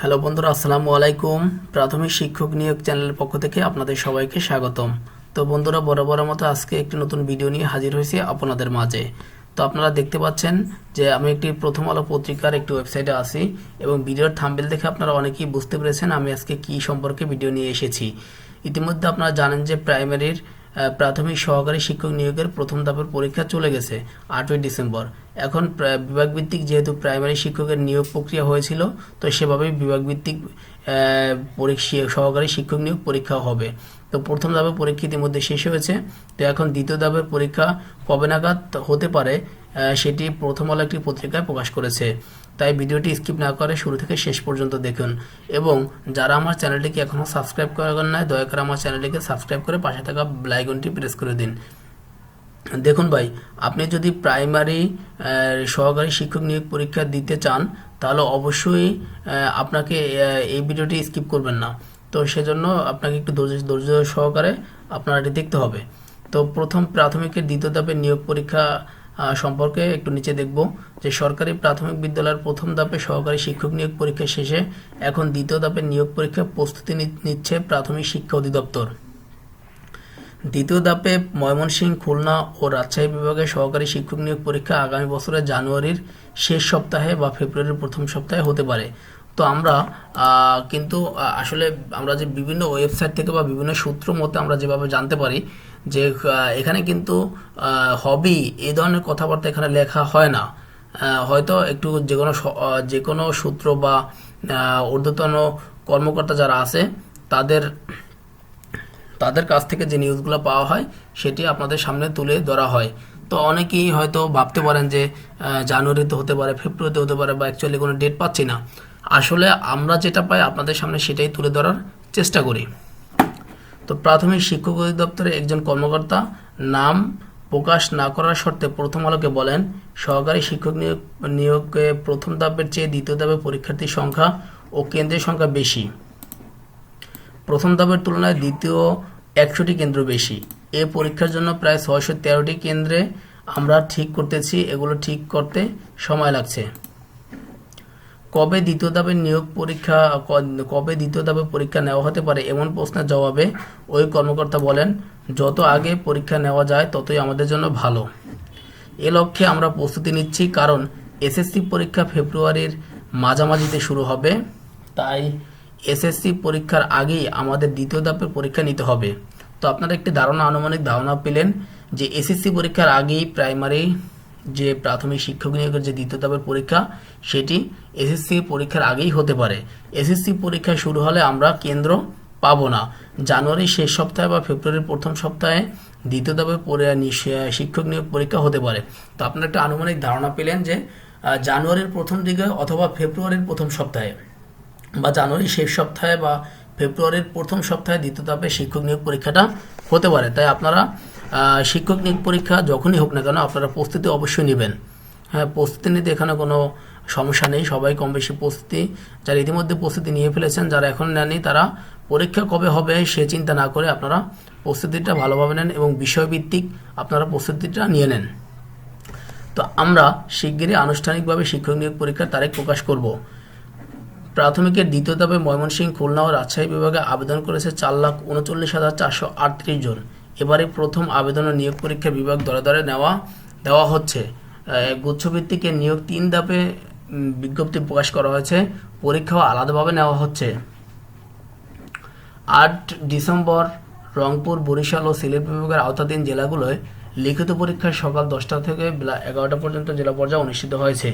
Hello বন্ধুরা, আসসালামু আলাইকুম। প্রাথমিক শিক্ষক নিয়োগ চ্যানেলের পক্ষ থেকে আপনাদের সবাইকে স্বাগতম। তো বন্ধুরা, বরাবরের মতো আজকে একটি নতুন ভিডিও নিয়ে হাজির হয়েছি আপনাদের মাঝে। তো আপনারা দেখতে পাচ্ছেন যে আমি একটি প্রথম আলো পত্রিকার একটি ওয়েবসাইটে আছি এবং ভিডিওর থাম্বেল দেখে আপনারা অনেকেই বুঝতে পেরেছেন আমি আজকে কি সম্পর্কে ভিডিও নিয়ে এসেছি। ইতিমধ্যে আপনারা জানেন যে প্রাইমারির প্রাথমিক সহকারী শিক্ষক নিয়োগের প্রথম ধাপের পরীক্ষা চলে গেছে, আটই ডিসেম্বর। এখন বিভাগভিত্তিক যেহেতু প্রাইমারি শিক্ষকের নিয়োগ প্রক্রিয়া হয়েছিল, তো সেভাবেই বিভাগভিত্তিক সহকারী শিক্ষক নিয়োগ পরীক্ষা হবে। তো প্রথম ধাপের পরীক্ষা ইতিমধ্যে শেষ হয়েছে। তো এখন দ্বিতীয় ধাপের পরীক্ষা কবে নাগাদ হতে পারে সেটি প্রথম আলো একটি পত্রিকায় প্রকাশ করেছে। তাই ভিডিওটি স্কিপ না করে শুরু থেকে শেষ পর্যন্ত দেখুন। এবং যারা আমার চ্যানেলটিকে এখনও সাবস্ক্রাইব করেন নাই, দয়া করে আমার চ্যানেলটিকে সাবস্ক্রাইব করে পাশে থাকা বেলাইকনটি প্রেস করে দিন। দেখুন ভাই, আপনি যদি প্রাইমারি সহকারী শিক্ষক নিয়োগ পরীক্ষা দিতে চান, তাহলে অবশ্যই আপনাকে এই ভিডিওটি স্কিপ করবেন না। তো সেজন্য আপনাকে একটু ধৈর্য ধৈর্য সহকারে আপনার এটি দেখতে হবে। তো প্রথম প্রাথমিকের দ্বিতীয় ধাপের নিয়োগ পরীক্ষা সম্পর্কে একটু নিচে দেখব যে সরকারি প্রাথমিক বিদ্যালয়ের প্রথম ধাপে সহকারী শিক্ষক নিয়োগ পরীক্ষা শেষে এখন দ্বিতীয় ধাপের নিয়োগ পরীক্ষা প্রস্তুতি নিচ্ছে প্রাথমিক শিক্ষা অধিদপ্তর। দ্বিতীয় ধাপে ময়মনসিংহ, খুলনা ও রাজশাহী বিভাগে সহকারী শিক্ষক নিয়োগ পরীক্ষা আগামী বছরের জানুয়ারির শেষ সপ্তাহে বা ফেব্রুয়ারির প্রথম সপ্তাহে হতে পারে। তো আমরা কিন্তু আসলে আমরা যে বিভিন্ন ওয়েবসাইট থেকে বা বিভিন্ন সূত্র মতে আমরা যেভাবে জানতে পারি যে এখানে কিন্তু হবি এই ধরনের কথাবার্তা এখানে লেখা হয় না। হয়তো একটু যে কোনো যে কোনো সূত্র বা ঊর্ধ্বতন কর্মকর্তা যারা আছে, তাদের তাদের কাছ থেকে যে নিউজগুলো পাওয়া হয়, সেটি আপনাদের সামনে তুলে ধরা হয়। তো অনেকেই হয়তো ভাবতে পারেন যে জানুয়ারিতে হতে পারে ফেব্রুয়ারিতে হতে পারে বা অ্যাকচুয়ালি কোনো ডেট পাচ্ছি না। আসলে আমরা যেটা পাই আপনাদের সামনে সেটাই তুলে ধরার চেষ্টা করি। তো প্রাথমিক শিক্ষক অধিদপ্তরের একজন কর্মকর্তা নাম প্রকাশ না করার শর্তে প্রথম আলোকে বলেন, সহকারী শিক্ষক নিয়োগ নিয়োগে প্রথম ধাপের চেয়ে দ্বিতীয় ধাপে পরীক্ষার্থীর সংখ্যা ও কেন্দ্রের সংখ্যা বেশি। প্রথম ধাপের তুলনায় দ্বিতীয় একশোটি কেন্দ্র বেশি। এ পরীক্ষার জন্য প্রায় ছয়শো তেরোটি কেন্দ্রে আমরা ঠিক করতেছি, এগুলো ঠিক করতে সময় লাগছে। কবে দ্বিতীয় ধাপের নিয়োগ পরীক্ষা, কবে দ্বিতীয় ধাপে পরীক্ষা নেওয়া হতে পারে এমন প্রশ্নের জবাবে ওই কর্মকর্তা বলেন, যত আগে পরীক্ষা নেওয়া যায়, ততই আমাদের জন্য ভালো। এ লক্ষ্যে আমরা প্রস্তুতি নিচ্ছি, কারণ এসএসসি পরীক্ষা ফেব্রুয়ারির মাঝামাঝিতে শুরু হবে। তাই এসএসসি পরীক্ষার আগেই আমাদের দ্বিতীয় ধাপের পরীক্ষা নিতে হবে। তো আপনারা একটি ধারণা, আনুমানিক ধারণা পেলেন যে এসএসসি পরীক্ষার আগেই প্রাইমারি যে প্রাথমিক শিক্ষক নিয়োগের যে দ্বিতীয় ধাপের পরীক্ষা, সেটি এসএসসি পরীক্ষার আগেই হতে পারে। এসএসসি পরীক্ষা শুরু হলে আমরা কেন্দ্র পাবো না। জানুয়ারির শেষ সপ্তাহে বা ফেব্রুয়ারির প্রথম সপ্তাহে দ্বিতীয় ধাপে পরে- শিক্ষক নিয়োগ পরীক্ষা হতে পারে। তো আপনারা একটা আনুমানিক ধারণা পেলেন যে জানুয়ারির প্রথম দিকে অথবা ফেব্রুয়ারির প্রথম সপ্তাহে। বা জানুয়ারির শেষ সপ্তাহে বা ফেব্রুয়ারির প্রথম সপ্তাহে দ্বিতীয় ধাপে শিক্ষক নিয়োগ পরীক্ষাটা হতে পারে। তাই আপনারা শিক্ষক নিয়োগ পরীক্ষা যখনই হোক না কেন আপনারা প্রস্তুতি অবশ্যই নেবেন। হ্যাঁ প্রস্তুতি নিতে এখানে কোনো সমস্যা নেই। সবাই কম বেশি প্রস্তুতি, যারা ইতিমধ্যে প্রস্তুতি নিয়ে ফেলেছেন, যারা এখন নেননি, তারা পরীক্ষা কবে হবে সে চিন্তা না করে আপনারা প্রস্তুতিটা ভালোভাবে নেন এবং বিষয়ভিত্তিক আপনারা প্রস্তুতিটা নিয়ে নেন। তো আমরা শিগগিরই আনুষ্ঠানিকভাবে শিক্ষক নিয়োগ পরীক্ষার তারিখ প্রকাশ করব। প্রাথমিকের দ্বিতীয় ধাপে ময়মনসিংহ খুলনা ও রাজশাহী বিভাগে আবেদন করেছে চার লাখ উনচল্লিশ হাজার চারশো আটত্রিশ জন। এবারে প্রথম আবেদন ও নিয়োগ পরীক্ষা বিভাগ দরে দরে নেওয়া, দেওয়া হচ্ছে। গুচ্ছভিত্তিক নিয়োগ তিন ধাপে বিজ্ঞপ্তি প্রকাশ করা হয়েছে। পরীক্ষাও আলাদাভাবে নেওয়া হচ্ছে। আট ডিসেম্বর রংপুর, বরিশাল ও সিলেট বিভাগের আওতাধীন জেলাগুলোয় লিখিত পরীক্ষা সকাল দশটা থেকে বেলা এগারোটা পর্যন্ত জেলা পর্যায়ে অনুষ্ঠিত হয়েছে।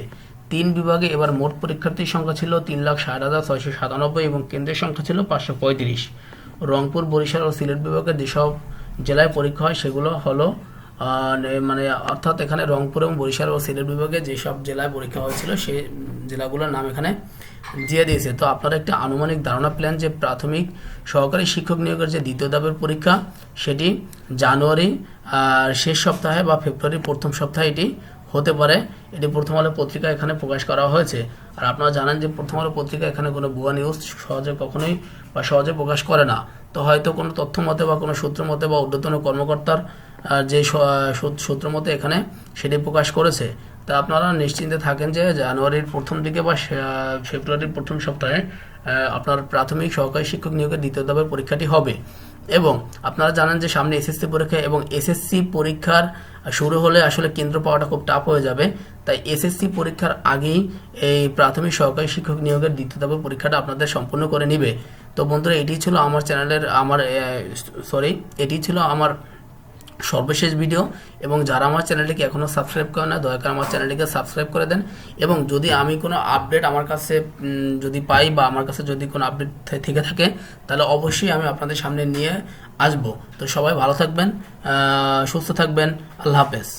তিন বিভাগে এবার মোট পরীক্ষার্থীর সংখ্যা ছিল তিন লাখ ষাট হাজার ছয়শো সাতানব্বই এবং কেন্দ্রের সংখ্যা ছিল পাঁচশো পঁয়ত্রিশ। রংপুর, বরিশাল ও সিলেট বিভাগে যেসব জেলায় পরীক্ষা হয় সেগুলো হলো মানে অর্থাৎ এখানে রংপুর এবং বরিশাল ও সিলেট বিভাগে যেসব জেলায় পরীক্ষা হয়েছিল সেই জেলাগুলোর নাম এখানে দিয়ে দিয়েছে। তো আপনারা একটা আনুমানিক ধারণা প্ল্যান যে প্রাথমিক সহকারী শিক্ষক নিয়োগের যে দ্বিতীয় ধাপের পরীক্ষা, সেটি জানুয়ারি শেষ সপ্তাহে বা ফেব্রুয়ারির প্রথম সপ্তাহে এটি হতে পারে। এটি প্রথম আলো পত্রিকা এখানে প্রকাশ করা হয়েছে। আর আপনারা জানেন যে প্রথম আলো পত্রিকা এখানে কোনো ভুয়া নিউজ সহজে কখনোই বা সহজে প্রকাশ করে না। তো হয়তো কোনো তথ্য মতে বা কোনো সূত্র মতে বা ঊর্ধ্বতন কর্মকর্তার যে সূত্র মতে এখানে সেটি প্রকাশ করেছে। তা আপনারা নিশ্চিন্তে থাকেন যে জানুয়ারির প্রথম দিকে বা ফেব্রুয়ারির প্রথম সপ্তাহে আপনার প্রাথমিক সহকারী শিক্ষক নিয়োগের দ্বিতীয় ধাপের পরীক্ষাটি হবে। এবং আপনারা জানেন যে সামনে এসএসসি পরীক্ষা এবং এসএসসি পরীক্ষার শুরু হলে আসলে কেন্দ্র পাওয়াটা খুব টাফ হয়ে যাবে। তাই এসএসসি পরীক্ষার আগেই এই প্রাথমিক সহকারী শিক্ষক নিয়োগের দ্বিতীয় ধাপের পরীক্ষাটা আপনাদের সম্পূর্ণ করে নিবে। তো বন্ধুরা, এটি ছিল আমার চ্যানেলের আমার সরি এটি ছিল আমার সর্বশেষ ভিডিও এবং যারা আমার চ্যানেলটিকে এখনও সাবস্ক্রাইব করে না, দয়া করে আমার চ্যানেলটিকে সাবস্ক্রাইব করে দেন। এবং যদি আমি কোনো আপডেট আমার কাছে যদি পাই বা আমার কাছে যদি কোনো আপডেট থেকে থাকে, তাহলে অবশ্যই আমি আপনাদের সামনে নিয়ে আসব। তো সবাই ভালো থাকবেন সুস্থ থাকবেন। আল্লাহ হাফেজ।